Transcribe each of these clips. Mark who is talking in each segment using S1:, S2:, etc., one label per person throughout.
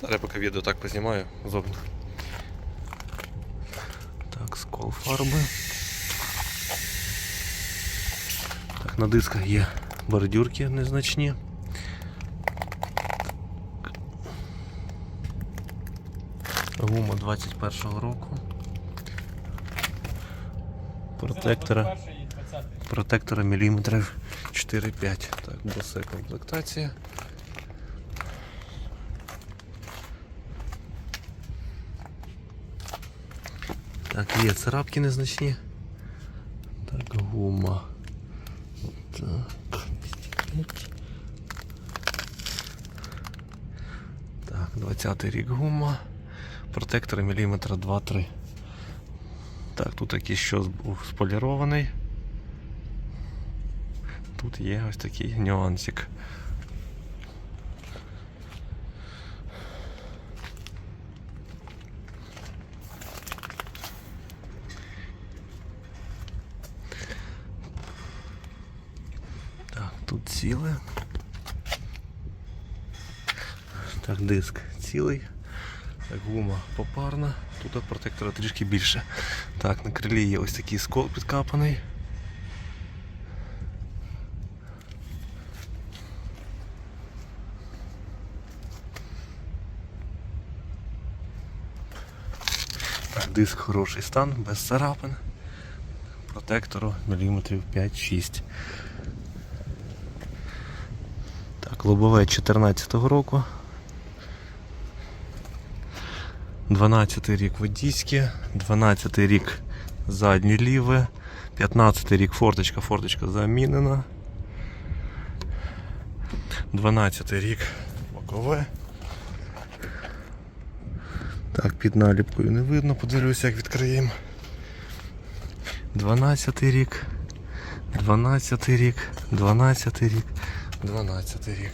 S1: Зараз поки відео так познімаю зовні. Так, скол фарби. Так, на дисках є бордюрки незначні. Гума 21-го року. Протектора. Протектора міліметрів 4-5. Так, босе комплектація. Так, є царапки незначні. Так, гума. Так. Так, 20 рік гума. Протектор міліметра 2-3. Так, тут якийсь щось був сполірований. Тут є ось такий нюансик. Так, тут ціле. Так, диск цілий. Так, гума попарна. Тут протектора трішки більше. Так, на крилі є ось такий скол підкапаний. Так, диск хороший стан, без царапин. Протектору міліметрів 5-6. Так, лобове 14-го року. 12 рік водійське, 12 рік заднє ліве, 15 рік форточка, форточка замінена. 12 рік бокове. Так, під наліпкою не видно, подивлюся, як відкриємо. 12 рік, 12 рік, 12 рік, 12 рік.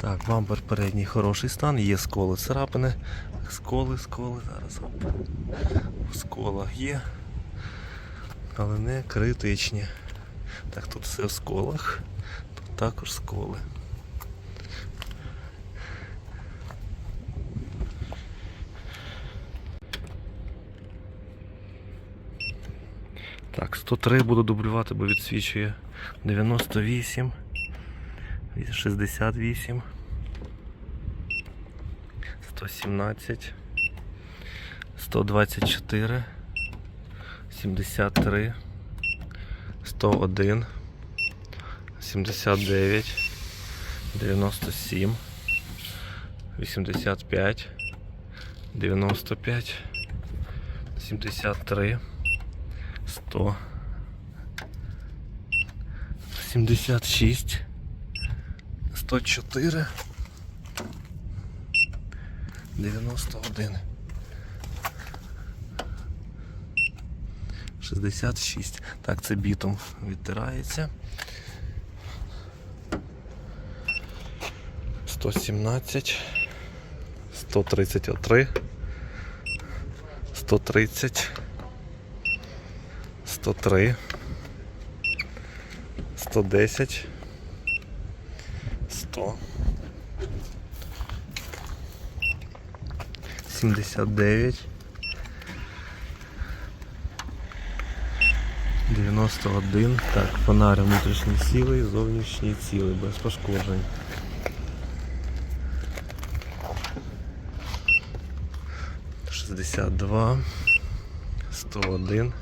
S1: Так, бампер передній хороший стан, є сколи царапини. Сколи, сколи, зараз. В сколах є, але не критичні. Так, тут все в сколах, тут також сколи. Так, 103 буду дублювати, бо відсвічує 98, 68, 117, 124, 73, 101, 79, 97, 85, 95, 73, 100, 76, 104, 91, 66. Так, це бітом відтирається. 117, 133, 130, 103, 110, 100, 79, 91. Так, фонарь внутрішній цілий, зовнішній цілий, без пошкоджень. Шістдесят два, сто один,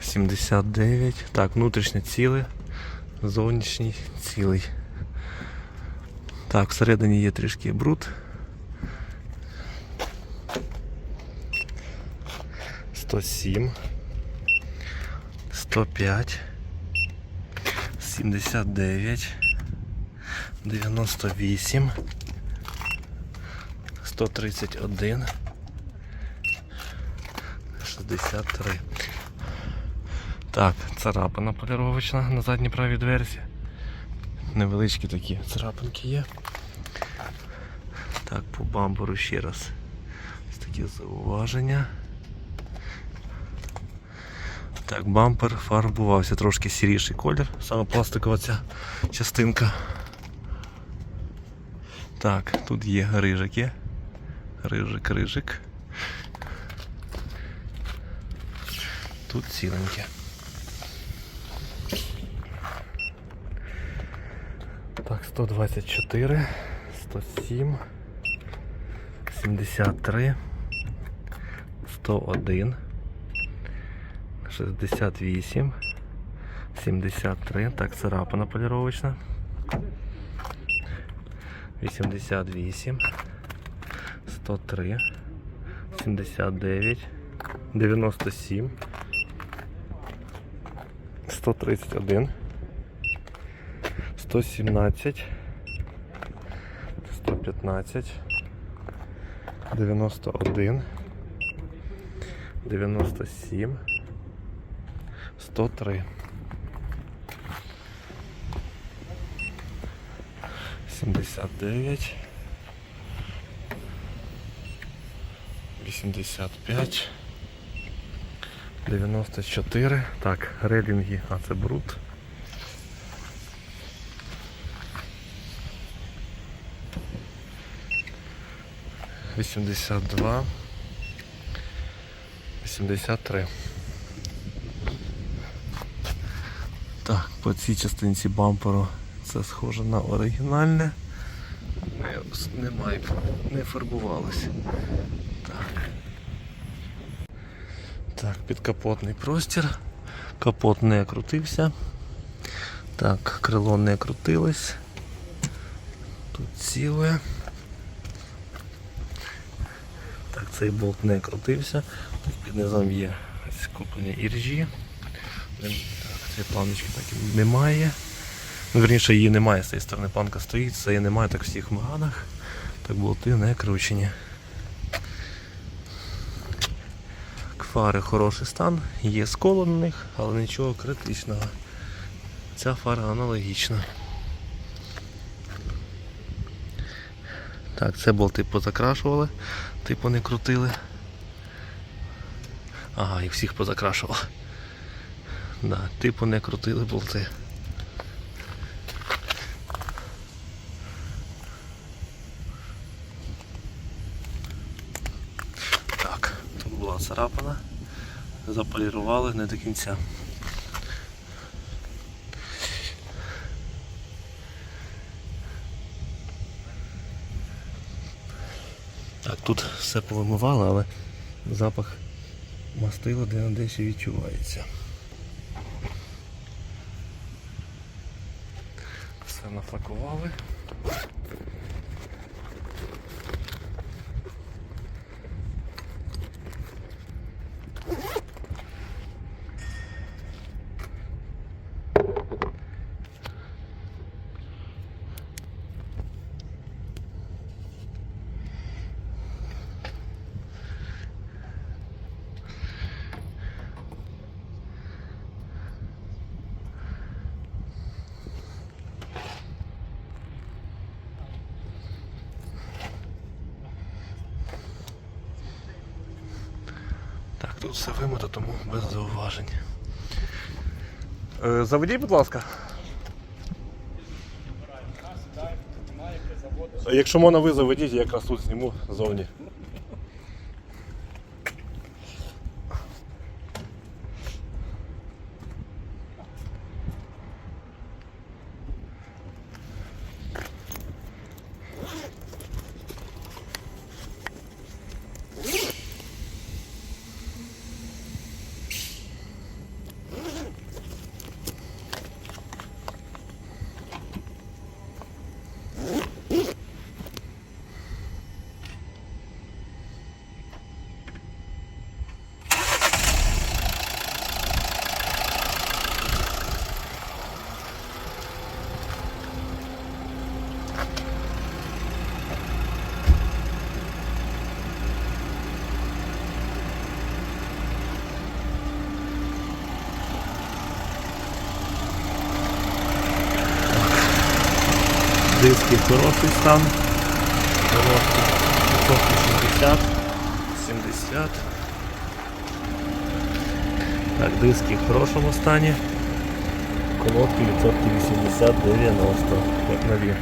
S1: сімдесят дев'ять. Так, внутрішнє ціле, зовнішній цілий. Так, всередині є трішки бруд. 107, 105, 79, 98, 131, 63. Так, царапина поліровочна на задній правій дверці. Невеличкі такі царапинки є. Так, по бамперу ще раз. Ось такі зауваження. Так, бампер фарбувався трошки сіріший колір, саме пластикова ця частинка. Так, тут є рижик є. Рижик, рижик. Тут ціленьке. Так, 124, 107, 73, 101, 68, 73. Так, царапина поліровочна. 88, 103, 79, 97, 131, 117, 115, 91, 97, 103. 79, 85, 94. Так, релінги, а це бруд. Вісімдесят два. Вісімдесят три. Так, по цій частинці бамперу це схоже на оригінальне. Немає, не фарбувалося. Так. Так, підкапотний простір. Капот не крутився. Так, крило не крутилось. Тут ціле. Так, цей болт не крутився. Тут під низом є скуплення іржі. Так, цієї планочки так і немає. Ну, верніше її немає з цієї сторони, планка стоїть, це її немає так в всіх маганах. Так болти не кручені. Фари хороший стан, є сколо на них, але нічого критичного. Ця фара аналогічна. Так, це болти позакрашували, типу не крутили. Ага, їх всіх позакрашували. Да, типу не крутили болти. Так, тут була царапина. Заполірували не до кінця. Так, тут все повимивало, але запах мастила де на ще відчувається. Все нафакували. Так, тут все вимито, тому без зауважень. Е, Заведіть, будь ласка. Якщо можна, ви заведіть, я якраз тут зніму ззовні. Диски хороший стан. 90, 60, 70. Так, диски в хорошому стані. Колодки відсотки 80-90, як нові.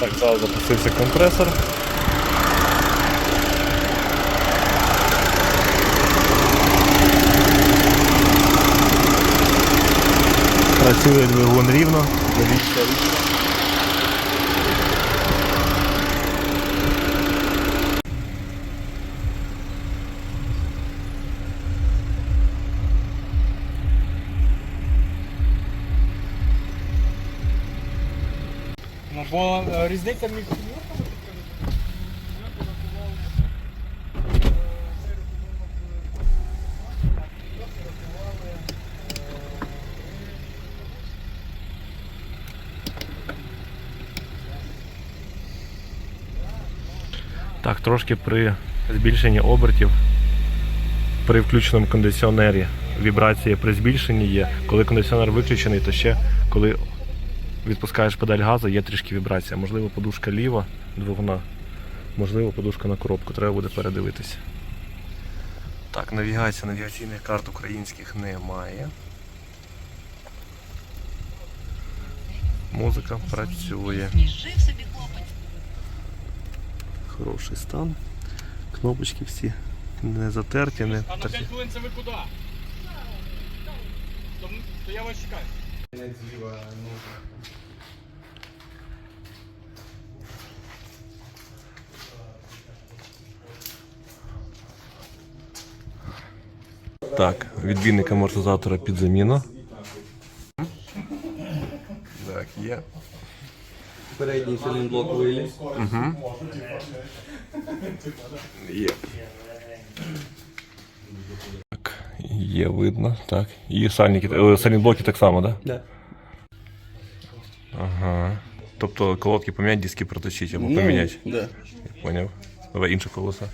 S1: Так, зараз запустився компресор. Працює двигун рівно.
S2: Ну, бо е, різниця між
S1: Так, трошки при збільшенні обертів, при включеному кондиціонері вібрація при збільшенні є. Коли кондиціонер виключений, то ще коли відпускаєш педаль газу, є трішки вібрація. Можливо, подушка ліва двигуна, можливо, подушка на коробку. Треба буде передивитися. Так, навігація, навігаційних карт українських немає. Музика працює. Хороший стан. Кнопочки всі не затерті, не
S2: А на 5 хвилин це ви куди? То, я вас чекаю.
S1: Так, відбійник амортизатора під заміну. Так, є.
S3: Передній силінблок виліз.
S1: Є. Так, є видно, так. І сальники, е, сальніблоки так само, так?
S3: Да.
S1: Ага. Тобто колодки поміняти, диски проточити або поміняти.
S3: Да.
S1: Я поняв. Давай інше колесо.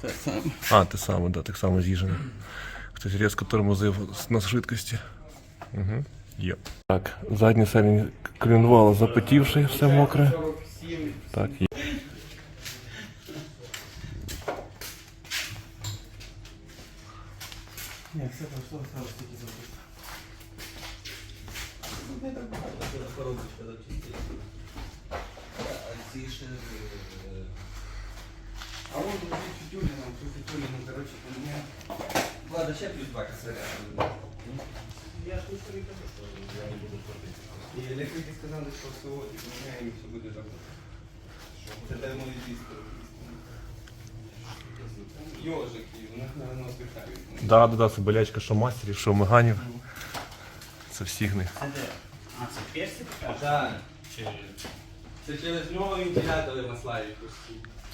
S3: Так само.
S1: А, те саме, да, так само з'їжджено. Хтось різко тормозив на швидкості. Угу. Є. Так, задній сальний клюнвало запотівший, все мокре. Так, є.
S3: Ні, все пройшло, стало тільки коробочка зачистила. А е, тут чуть тюліном, чуть тюліном, коротше, поміняв. Ладно, ще плюс два косаря. Я ж не я не буду платити. І електрики сказали, що сьогодні поміняємо і все буде добре. Це давно відійсно. Йожики, у нас на нос пихають.
S1: Да, да, да, це болячка, що мастерів, що меганів. Це всіх них.
S2: А це персик?
S3: Так. Це через нього вентилятори маслають пусті. А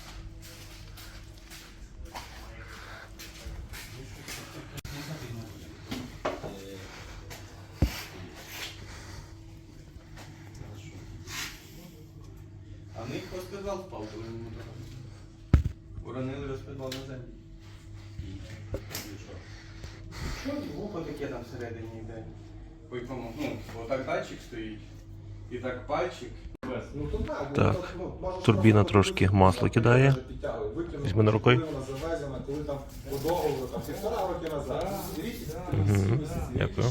S3: По якому, ну, отак датчик стоїть. І так пальчик.
S4: Ну, то так,
S1: Так.
S4: ну,
S1: Турбіна трошки масло кидає. Візьми на рукою. Дякую.